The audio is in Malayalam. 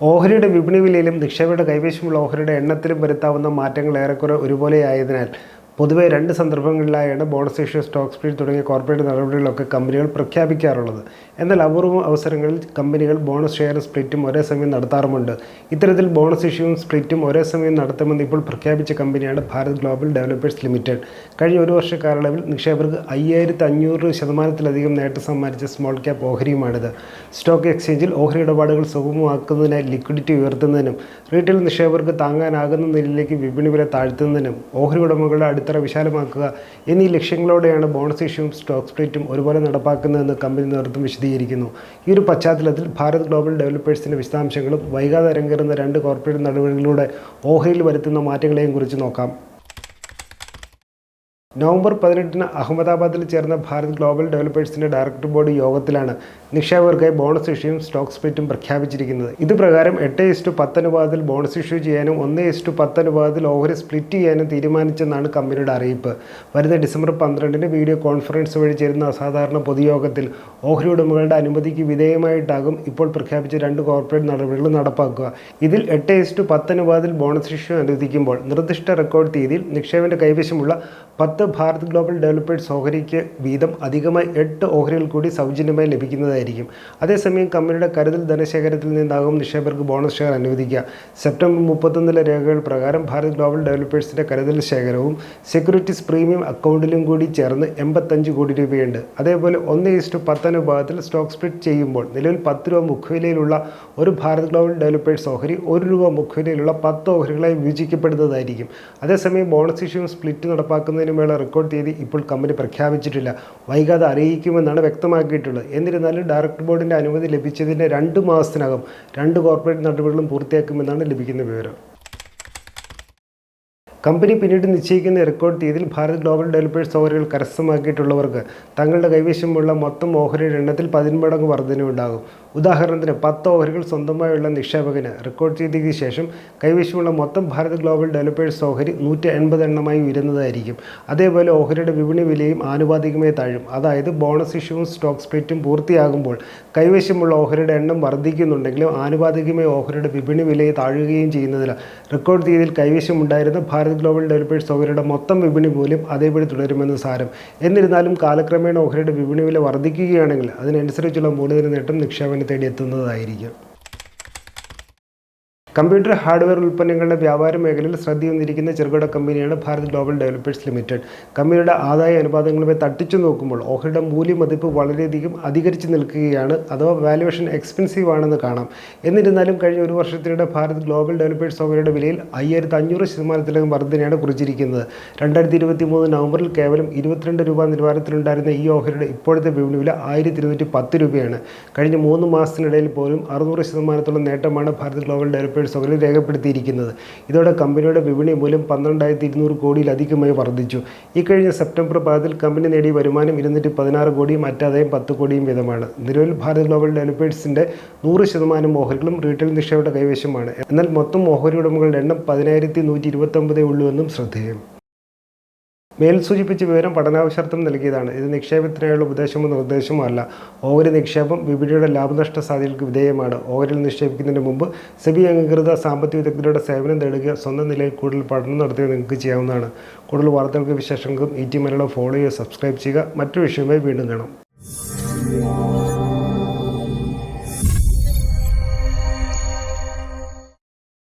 ഓഹരിയുടെ വിപണി വിലയിലും നിക്ഷേപയുടെ കൈവശമുള്ള ഓഹരിയുടെ എണ്ണത്തിലും വരുത്താവുന്ന മാറ്റങ്ങൾ ഏറെക്കുറെ ഒരുപോലെയായതിനാൽ പൊതുവെ രണ്ട് സന്ദർഭങ്ങളിലായാണ് ബോണസ് ഇഷ്യൂ സ്റ്റോക്ക് സ്പ്ലിറ്റ് തുടങ്ങിയ കോർപ്പറേറ്റ് നടപടികളൊക്കെ കമ്പനികൾ പ്രഖ്യാപിക്കാറുള്ളത്. എന്നാൽ അപൂർവം അവസരങ്ങളിൽ കമ്പനികൾ ബോണസ് ഷെയർ സ്പ്ലിറ്റും ഒരേ സമയം നടത്താറുമുണ്ട്. ഇത്തരത്തിൽ ബോണസ് ഇഷ്യൂവും സ്പ്ലിറ്റും ഒരേ സമയം നടത്തുമെന്ന് ഇപ്പോൾ പ്രഖ്യാപിച്ച കമ്പനിയാണ് ഭാരത് ഗ്ലോബൽ ഡെവലപ്പേഴ്സ് ലിമിറ്റഡ്. കഴിഞ്ഞ ഒരു വർഷ കാലയളവിൽ നിക്ഷേപകർക്ക് അയ്യായിരത്തി അഞ്ഞൂറ് ശതമാനത്തിലധികം നേട്ടം സമ്മാനിച്ച സ്മോൾ ക്യാപ്പ് ഓഹരിയുമാണിത്. സ്റ്റോക്ക് എക്സ്ചേഞ്ചിൽ ഓഹരി ഇടപാടുകൾ സുഗമമാക്കുന്നതിനായി ലിക്വിഡിറ്റി ഉയർത്തുന്നതിനും റീറ്റെയിൽ നിക്ഷേപകർക്ക് താങ്ങാനാകുന്ന നിലയിലേക്ക് വിപണി വില താഴ്ത്തുന്നതിനും ഓഹരി ഉടമകളുടെ അടിത്തറ വിശാലമാക്കുക എന്നീ ലക്ഷ്യങ്ങളോടെയാണ് ബോണസ് ഇഷ്യൂവും സ്റ്റോക്ക് സ്പ്ലിറ്റും ഒരുപോലെ നടപ്പാക്കുന്നതെന്ന് കമ്പനി നേതൃത്വം വിശദീകരിക്കുന്നു. ഈ ഒരു പശ്ചാത്തലത്തിൽ ഭാരത് ഗ്ലോബൽ ഡെവലപ്പേഴ്സിന്റെ വിശദാംശങ്ങളും വൈകാതെ അരങ്ങേറുന്ന രണ്ട് കോർപ്പറേറ്റ് നടപടികളിലൂടെ ഓഹരിയിൽ വരുത്തുന്ന മാറ്റങ്ങളെയും കുറിച്ച് നോക്കാം. നവംബർ പതിനെട്ടിന് അഹമ്മദാബാദിൽ ചേർന്ന ഭാരത് ഗ്ലോബൽ ഡെവലപ്പേഴ്സിന്റെ ഡയറക്ടർ ബോർഡ് യോഗത്തിലാണ് നിക്ഷേപകർക്കായി ബോണസ് ഇഷ്യൂയും സ്റ്റോക്ക് സ്പ്ലിറ്റും പ്രഖ്യാപിച്ചിരിക്കുന്നത്. ഇത് പ്രകാരം എട്ട് ഇസ്റ്റു പത്ത് അനുപാതത്തിൽ ബോണസ് ഇഷ്യൂ ചെയ്യാനും ഒന്ന് ഇസ്റ്റു പത്ത് അനുപാതത്തിൽ ഓഹരി സ്പ്ലിറ്റ് ചെയ്യാനും തീരുമാനിച്ചെന്നാണ് കമ്പനിയുടെ അറിയിപ്പ്. വരുന്ന ഡിസംബർ പന്ത്രണ്ടിന് വീഡിയോ കോൺഫറൻസ് വഴി ചേരുന്ന അസാധാരണ പൊതുയോഗത്തിൽ ഓഹരി ഉടമകളുടെ അനുമതിക്ക് വിധേയമായിട്ടാകും ഇപ്പോൾ പ്രഖ്യാപിച്ച രണ്ട് കോർപ്പറേറ്റ് നടപടികൾ നടപ്പാക്കുക. ഇതിൽ എട്ട് ഇസ്റ്റു പത്ത് അനുപാതത്തിൽ ബോണസ് ഇഷ്യൂ അനുവദിക്കുമ്പോൾ നിർദ്ദിഷ്ട റെക്കോർഡ് തീയതിയിൽ നിക്ഷേപന്റെ കൈവശമുള്ള പത്ത് ഭാരത് ഗ്ലോബൽ ഡെവലപ്പേഴ്സ് ഓഹരിക്ക് വീതം അധികമായി എട്ട് ഓഹരികൾ കൂടി സൗജന്യമായി ലഭിക്കുന്നതായിരിക്കും. അതേസമയം കമ്പനിയുടെ കരുതൽ ധനശേഖരത്തിൽ നിന്നാകും നിക്ഷേപകർക്ക് ബോണസ് ഷെയർ അനുവദിക്കുക. സെപ്റ്റംബർ മുപ്പത്തൊന്നിലെ രേഖകൾ പ്രകാരം ഭാരത് ഗ്ലോബൽ ഡെവലപ്പേഴ്സിന്റെ കരുതൽ ശേഖരവും സെക്യൂരിറ്റീസ് പ്രീമിയം അക്കൗണ്ടിലും കൂടി ചേർന്ന് എൺപത്തഞ്ച് കോടി രൂപയുണ്ട്. അതേപോലെ ഒന്ന് ഈസ്റ്റു പത്തന സ്റ്റോക്ക് സ്പ്ലിറ്റ് ചെയ്യുമ്പോൾ നിലവിൽ പത്ത് രൂപ മുഖവിലയിലുള്ള ഒരു ഭാരത് ഗ്ലോബൽ ഡെവലപ്പേഴ്സ് ഓഹരി ഒരു രൂപ മുഖവിലയിലുള്ള പത്ത് ഓഹരികളായി വിഭജിക്കപ്പെടുന്നതായിരിക്കും. അതേസമയം ബോണസ് ഇഷ്യൂ സ്പ്ലിറ്റ് നടപ്പാക്കുന്നതിനുമുള്ള റെക്കോർഡ് തീയതി ഇപ്പോൾ കമ്പനി പ്രഖ്യാപിച്ചിട്ടില്ല. വൈകാതെ അറിയിക്കുമെന്നാണ് വ്യക്തമാക്കിയിട്ടുള്ളത്. എന്നിരുന്നാലും ഡയറക്ടർ ബോർഡിന്റെ അനുമതി ലഭിച്ചതിന്റെ രണ്ട് മാസത്തിനകം രണ്ട് കോർപ്പറേറ്റ് നടപടികളും പൂർത്തിയാക്കുമെന്നാണ് ലഭിക്കുന്ന വിവരം. കമ്പനി പിന്നീട് നിശ്ചയിക്കുന്ന റെക്കോർഡ് തീയതിയിൽ ഭാരത് ഗ്ലോബൽ ഡെവലപ്പേഴ്സ് ഓഹരികൾ കരസ്ഥമാക്കിയിട്ടുള്ളവർക്ക് തങ്ങളുടെ കൈവശമുള്ള മൊത്തം ഓഹരിയുടെ എണ്ണത്തിൽ പതിന്മടങ്ങ് വർധനയുണ്ടാകും ഉദാഹരണത്തിന് പത്ത് ഓഹരികൾ സ്വന്തമായുള്ള നിക്ഷേപകന് റെക്കോർഡ് തീയതിക്ക് ശേഷം കൈവശമുള്ള മൊത്തം ഭാരത് ഗ്ലോബൽ ഡെവലപ്പേഴ്സ് ഓഹരി നൂറ്റി എൺപത് എണ്ണമായി ഉയരുന്നതായിരിക്കും. അതേപോലെ ഓഹരിയുടെ വിപണി വിലയും ആനുപാതികമായി താഴും. അതായത് ബോണസ് ഇഷ്യൂവും സ്റ്റോക്ക് സ്പ്ലിറ്റും പൂർത്തിയാകുമ്പോൾ കൈവശമുള്ള ഓഹരിയുടെ എണ്ണം വർദ്ധിക്കുന്നുണ്ടെങ്കിലും ആനുപാതികമായി ഓഹരിയുടെ വിപണി വിലയെ താഴുകയും ചെയ്യുന്നതിൽ റെക്കോർഡ് തീയതിയിൽ കൈവശമുണ്ടായിരുന്ന ഭാരത് ഗ്ലോബൽ ഡെവലപ്പേഴ്സ് ഓഹരിയുടെ മൊത്തം വിപണി മൂല്യം അതേപടി തുടരുമെന്ന് സാരം. എന്നിരുന്നാലും കാലക്രമേണ ഓഹരിയുടെ വിപണി വില വർദ്ധിക്കുകയാണെങ്കിൽ അതിനനുസരിച്ചുള്ള മൂലധന നേട്ടം നിക്ഷേപനെ തേടി എത്തുന്നതായിരിക്കും കമ്പ്യൂട്ടർ ഹാർഡ്വെയർ ഉൽപ്പന്നങ്ങളുടെ വ്യാപാര മേഖലയിൽ ശ്രദ്ധയൊന്നിരിക്കുന്ന ചെറുകിട കമ്പനിയാണ് ഭാരത് ഗ്ലോബൽ ഡെവലപ്പേഴ്സ് ലിമിറ്റഡ്. കമ്പനിയുടെ ആദായ അനുപാതങ്ങളുമായി തട്ടിച്ചു നോക്കുമ്പോൾ ഓഹരിയുടെ മൂല്യമതിപ്പ് വളരെയധികം അധികരിച്ചു നിൽക്കുകയാണ് അഥവാ വാല്യുവേഷൻ എക്സ്പെൻസീവ് ആണെന്ന് കാണാം. എന്നിരുന്നാലും കഴിഞ്ഞ ഒരു വർഷത്തിനിടെ ഭാരത് ഗ്ലോബൽ ഡെവലപ്പേഴ്സ് ഓഹരിയുടെ വിലയിൽ അയ്യായിരത്തി അഞ്ഞൂറ് ശതമാനത്തിലകം വർധനയാണ് കുറിച്ചിരിക്കുന്നത്. രണ്ടായിരത്തി ഇരുപത്തി മൂന്ന് നവംബറിൽ കേവലം ഇരുപത്തിരണ്ട് രൂപ നിലവാരത്തിലുണ്ടായിരുന്ന ഈ ഓഹരിയുടെ ഇപ്പോഴത്തെ വിപണി വില ആയിരത്തി ഇരുന്നൂറ്റി പത്ത് രൂപയാണ്. കഴിഞ്ഞ മൂന്ന് മാസത്തിനിടയിൽ പോലും അറുന്നൂറ് ശതമാനത്തോളം നേട്ടമാണ് ഭാരത് ഗ്ലോബൽ ഡെവലപ്പേഴ്സ് ഓഹരി രേഖപ്പെടുത്തിയിരിക്കുന്നത്. ഇതോടെ കമ്പനിയുടെ വിപണി മൂല്യം പന്ത്രണ്ടായിരത്തി ഇരുന്നൂറ് കോടിയിലധികമായി വർദ്ധിച്ചു. ഇക്കഴിഞ്ഞ സെപ്റ്റംബർ പാദത്തിൽ കമ്പനി നേടിയ വരുമാനം ഇരുന്നൂറ്റി പതിനാറ് കോടിയും മറ്റാദായം പത്ത് കോടിയും വീതമാണ്. നിലവിൽ ഭാരത് ഗ്ലോബൽ ഡെവലപ്പേഴ്സിന്റെ നൂറ് ശതമാനം ഓഹരികളും റീറ്റെയിൽ നിക്ഷേപയുടെ കൈവശമാണ്. എന്നാൽ മൊത്തം ഓഹരി ഉടമകളുടെ എണ്ണം പതിനായിരത്തി നൂറ്റി ഇരുപത്തൊമ്പതേ ഉള്ളൂ എന്നും ശ്രദ്ധേയം. മേൽ സൂചിപ്പിച്ച വിവരം പഠനാവശ്യാർത്ഥം നൽകിയതാണ്. ഇത് നിക്ഷേപത്തിനായുള്ള ഉപദേശമോ നിർദ്ദേശമോ അല്ല. ഓഹരി നിക്ഷേപം വിപണിയുടെ ലാഭനഷ്ട സാധ്യതകൾക്ക് വിധേയമാണ്. ഓഹരിയിൽ നിക്ഷേപിക്കുന്നതിന് മുമ്പ് സെബി അംഗീകൃത സാമ്പത്തിക വിദഗ്ധരുടെ സേവനം തേടുക സ്വന്തം നിലയിൽ കൂടുതൽ പഠനം നടത്തുക നിങ്ങൾക്ക് ചെയ്യാവുന്നതാണ്. കൂടുതൽ വാർത്തകൾക്ക് വിശേഷങ്ങൾക്കും ഈ ടി മലയാളം ഫോളോ ചെയ്യുക സബ്സ്ക്രൈബ് ചെയ്യുക. മറ്റൊരു വിഷയവുമായി വീണ്ടും കാണാം.